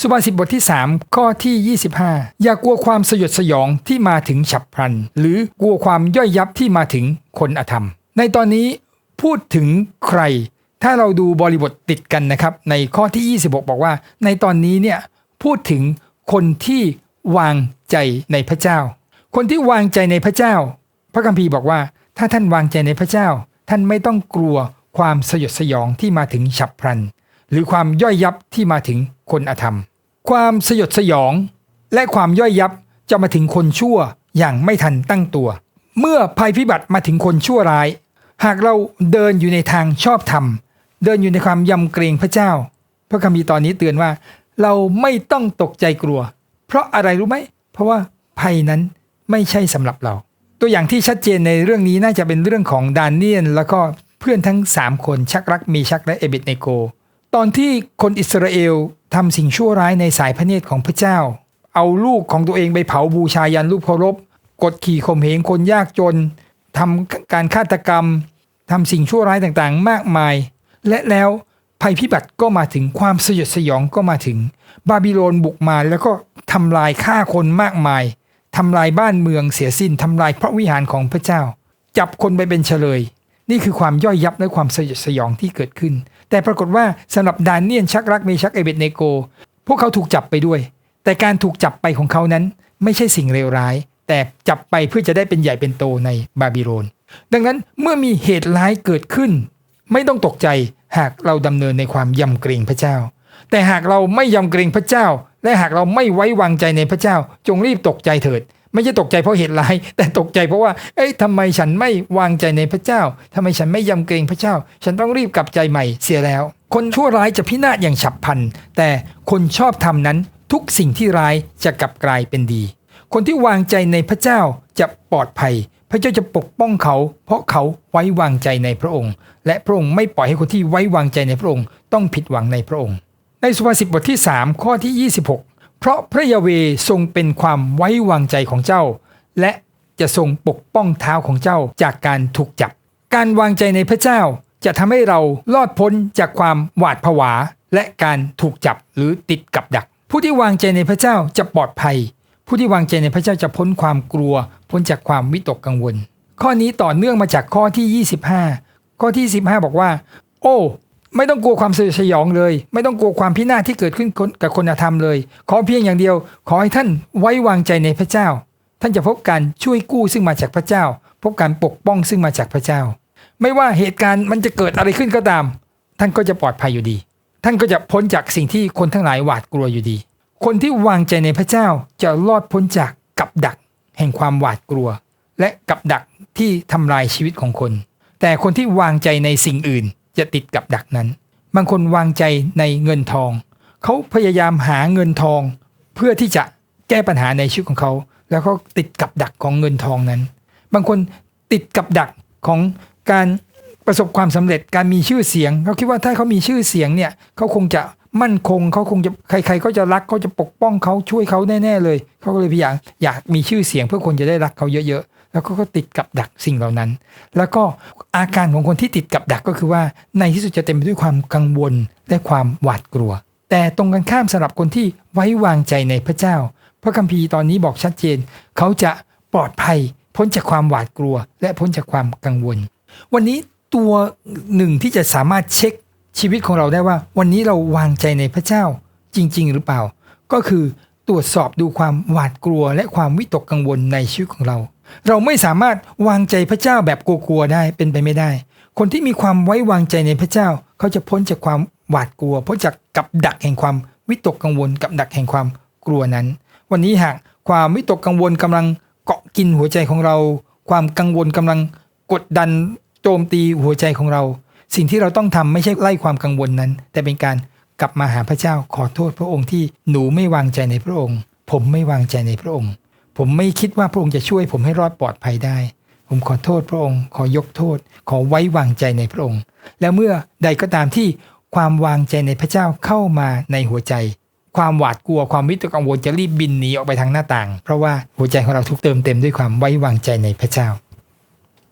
สุภาษิตบทที่ 3 ข้อที่ 25 อย่ากลัวความสยดสยองที่มาถึงฉับพลัน หรือกลัวความย่อยยับที่มาถึงคนอธรรม ในตอนนี้พูดถึงใคร ถ้าเราดูบริบทติดกันนะครับ ในข้อที่ 26 บอกว่า ในตอนนี้เนี่ยพูดถึงคนที่วางใจในพระเจ้า คนที่วางใจในพระเจ้า พระคัมภีร์บอกว่า ถ้าท่านวางใจในพระเจ้า ท่านไม่ต้องกลัวความสยดสยองที่มาถึงฉับพลัน หรือความย่อยยับที่มาถึงคนอธรรม ความสยดสยอง และความย่อยยับจะมาถึงคนชั่วอย่างไม่ทันตั้งตัว เมื่อภัยพิบัติมาถึงคนชั่วร้าย หากเราเดินอยู่ในทางชอบธรรม เดินอยู่ในความยำเกรงพระเจ้า พระคัมภีร์ตอนนี้เตือนว่า เราไม่ต้องตกใจกลัว เพราะอะไรรู้ไหม เพราะว่าภัยนั้นไม่ใช่สำหรับเรา ตัวอย่างที่ชัดเจนในเรื่องนี้น่าจะเป็นเรื่องของดานเนียน แล้วก็เพื่อนทั้ง 3 คนชักรักมีชักและเอเบดเนโก ตอนที่คนอิสราเอลทำสิ่งชั่วร้ายในสายพระเนตรของพระเจ้า เอาลูกของตัวเองไปเผาบูชายันรูปเคารพ กดขี่ข่มเหงคนยากจนทำการฆาตกรรมทำสิ่งชั่วร้ายต่างๆ มากมาย และแล้วภัยพิบัติก็มาถึงความสยดสยองก็มาถึง บาบิโลนบุกมาแล้วก็ทำลายฆ่าคนมากมายทำลายบ้านเมืองเสียสิ้นทำลายพระวิหารของพระเจ้า จับคนไปเป็นเฉลย นี่คือความย่อยยับและความสยดสยองที่เกิดขึ้น แต่ปรากฏว่าสำหรับดานเนียนชักรักเมชักเอเบดเนโก พวกเขาถูกจับไปด้วย แต่การถูกจับไปของเขานั้นไม่ใช่สิ่งเลวร้าย แต่จับไปเพื่อจะได้เป็นใหญ่เป็นโตในบาบิโลน ดังนั้นเมื่อมีเหตุร้ายเกิดขึ้น ไม่ต้องตกใจหากเราดำเนินในความยำเกรงพระเจ้า แต่หากเราไม่ยำเกรงพระเจ้า และหากเราไม่ไว้วางใจในพระเจ้า จงรีบตกใจเถิด ไม่ใช่ตกใจเพราะเหตุร้าย แต่ตกใจเพราะว่า เอ้ยทำไมฉันไม่วางใจในพระเจ้าทำไมฉันไม่ยำเกรงพระเจ้า ฉันต้องรีบกลับใจใหม่เสียแล้ว คนชั่วร้ายจะพินาศอย่างฉับพลัน แต่คนชอบธรรมนั้นทุกสิ่งที่ร้ายจะกลับกลายเป็นดี คนที่วางใจในพระเจ้าจะปลอดภัย พระเจ้าจะปกป้องเขา เพราะเขาไว้วางใจในพระองค์ และพระองค์ไม่ปล่อยให้คนที่ไว้วางใจในพระองค์ ต้องผิดหวังในพระองค์ ในสุภาษิตบทที่ 3 ข้อที่ 26 เพราะพระยาเวทรงเป็นความไว้วางใจของเจ้า และจะทรงปกป้องเท้าของเจ้าจากการถูกจับ การวางใจในพระเจ้าจะทำให้เรารอดพ้นจากความหวาดผวา และการถูกจับหรือติดกับดัก ผู้ที่วางใจในพระเจ้าจะปลอดภัย ผู้ที่วางใจในพระเจ้าจะพ้นความกลัว พ้นจากความวิตกกังวล ข้อนี้ต่อเนื่องมาจากข้อที่ 25 ข้อที่ 15 บอกว่า โอ้ ไม่ต้องกลัวความสยดสยองเลย ไม่ต้องกลัวความพินาศที่เกิดขึ้นกับคนธรรมเลย ขอเพียงอย่างเดียว ขอให้ท่านไว้วางใจในพระเจ้า ท่านจะพบการช่วยกู้ซึ่งมาจากพระเจ้า พบการปกป้องซึ่งมาจากพระเจ้า ไม่ว่าเหตุการณ์มันจะเกิดอะไรขึ้นก็ตาม ท่านก็จะปลอดภัยอยู่ดี ท่านก็จะพ้นจากสิ่งที่คนทั้งหลายหวาดกลัวอยู่ดี คนที่วางใจในพระเจ้าจะรอดพ้นจากกับดัก แห่งความหวาดกลัว และกับดักที่ทำลายชีวิตของคน แต่คนที่วางใจในสิ่งอื่น จะติดกับดักนั้น บางคนวางใจในเงินทอง เขาพยายามหาเงินทอง เพื่อที่จะแก้ปัญหาในชีวิตของเขา แล้วเขาติดกับดักของเงินทองนั้น บางคนติดกับดักของการประสบความสำเร็จการมีชื่อเสียง เขาคิดว่าถ้าเขามีชื่อเสียงเนี่ยเขาคงจะมั่นคงเขาคงจะใคร ๆ ก็จะรักเขาจะปกป้องเขาช่วยเขาแน่ๆเลย เขาก็เลยพยายามอยากมีชื่อเสียงเพื่อคนจะได้รักเขาเยอะๆ แล้วก็ก็ติดกับดักสิ่งเหล่านั้น แล้วก็ อาการของคนที่ติดกับดักก็คือว่า ในที่สุดจะเต็มไปด้วยความกังวลและความหวาดกลัว แต่ตรงกันข้ามสำหรับคนที่ไว้วางใจในพระเจ้า พระคัมภีร์ตอนนี้บอกชัดเจน เขาจะปลอดภัย พ้นจากความหวาดกลัว และพ้นจากความกังวล วันนี้ตัวหนึ่งที่จะสามารถเช็คชีวิตของเราได้ว่า วันนี้เราวางใจในพระเจ้าจริง ๆ หรือเปล่า ก็คือตรวจสอบดูความหวาดกลัวและความวิตกกังวลในชีวิตของเรา เราไม่สามารถวางใจพระเจ้าแบบกลัวๆได้เป็นไปไม่ได้ คนที่มีความไว้วางใจในพระเจ้า เขาจะพ้นจากความหวาดกลัว พ้นจากกับดักแห่งความวิตกกังวลกับดักแห่งความกลัวนั้น วันนี้หากความวิตกกังวลกำลังเกาะกินหัวใจของเรา ความกังวลกำลังกดดันโจมตีหัวใจของเรา สิ่งที่เราต้องทำไม่ใช่ไล่ความกังวลนั้น แต่เป็นการกลับมาหาพระเจ้าขอโทษพระองค์ที่หนูไม่วางใจในพระองค์ ผมไม่วางใจในพระองค์ ผมไม่คิดว่าพระองค์จะช่วยผมให้รอดปลอดภัยได้ ผมขอโทษพระองค์ ขอยกโทษ ขอไว้วางใจในพระองค์ แล้วเมื่อใดก็ตามที่ความวางใจในพระเจ้าเข้ามาในหัวใจ ความหวาดกลัวความวิตกกังวลจะรีบบินหนีออกไปทางหน้าต่าง เพราะว่าหัวใจของเราถูกเติมเต็มด้วยความไว้วางใจในพระเจ้า